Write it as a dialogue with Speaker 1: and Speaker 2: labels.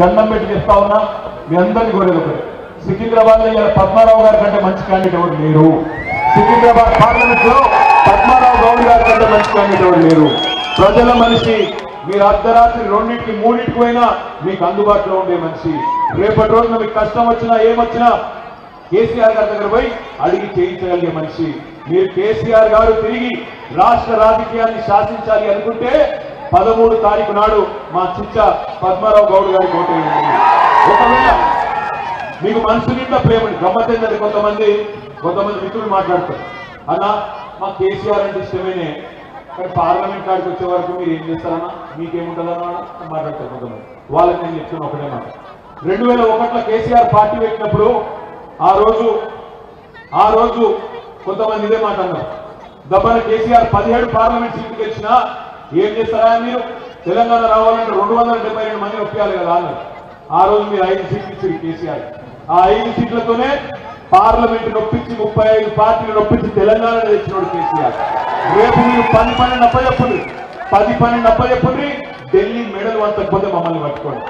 Speaker 1: దండం పెట్టి చెప్తా ఉన్నా మీ అందరినీ కోరేది ఒకటి. సికింద్రాబాద్లో ఇలా పద్మారావు గారి కంటే మంచి క్యాండిడేట్ ఎవరు లేరు. సికింద్రాబాద్ పార్లమెంట్లో పద్మారావు గౌడ్ గారి కంటే మంచి క్యాండిడేట్ ఎవరు లేరు. ప్రజల మనిషి మీరు అర్ధరాత్రి రెండింటికి మూడింటికి పోయినా మీకు అందుబాటులో ఉండే మనిషి. రేపటి రోజున మీకు కష్టం వచ్చినా ఏమొచ్చినా కేసీఆర్ గారి దగ్గర పోయి అడిగి చేయించగలిగే మనిషి. మీరు కేసీఆర్ గారు తిరిగి రాష్ట్ర రాజకీయాన్ని శాసించాలి అనుకుంటే పదమూడు తారీఖు నాడు మా చిచ్చ పద్మారావు గౌడ్ గారి ఓటు వేయండి ఒకవేళ మీకు మనసు నిండా ప్రేమ గమ్మత్తైందని కొంతమంది కొంతమంది మిత్రులు మాట్లాడతారు. అన్న మా కేసీఆర్ అంటే ఇష్టమేనే కానీ పార్లమెంట్ కాడికి వచ్చే వరకు మీరు ఏం చేస్తారన్నా? మీకేముంటుందన్నా? మాట్లాడతారు కొంతమంది. వాళ్ళకి నేను చెప్తున్నా ఒకటే మాట. రెండు వేల ఒకటిలో కేసీఆర్ పార్టీ పెట్టినప్పుడు ఆ రోజు ఆ రోజు కొంతమంది ఇదే మాట అన్నారు. దబ్బన కేసీఆర్ పదిహేడు పార్లమెంట్ సీట్లు గెలిచినా ఏం చేస్తారా మీరు? తెలంగాణ రావాలంటే రెండు వందల డెబ్బై రెండు మంది ఒప్పియాలి కదా అన్నారు. ఆ రోజు మీరు ఐదు సీట్లు ఇచ్చారు కేసీఆర్. ఆ ఐదు సీట్లతోనే పార్లమెంట్ నొప్పించి ముప్పై ఐదు పార్టీలు నొప్పించి తెలంగాణ తెచ్చినోడు కేసీఆర్. రేపు మీరు పది పన్నెండు అప్పచెప్పండి పది పన్నెండు అప్పచెప్పండి ఢిల్లీ మెడల్ అంతకపోతే మమ్మల్ని పట్టుకోండి.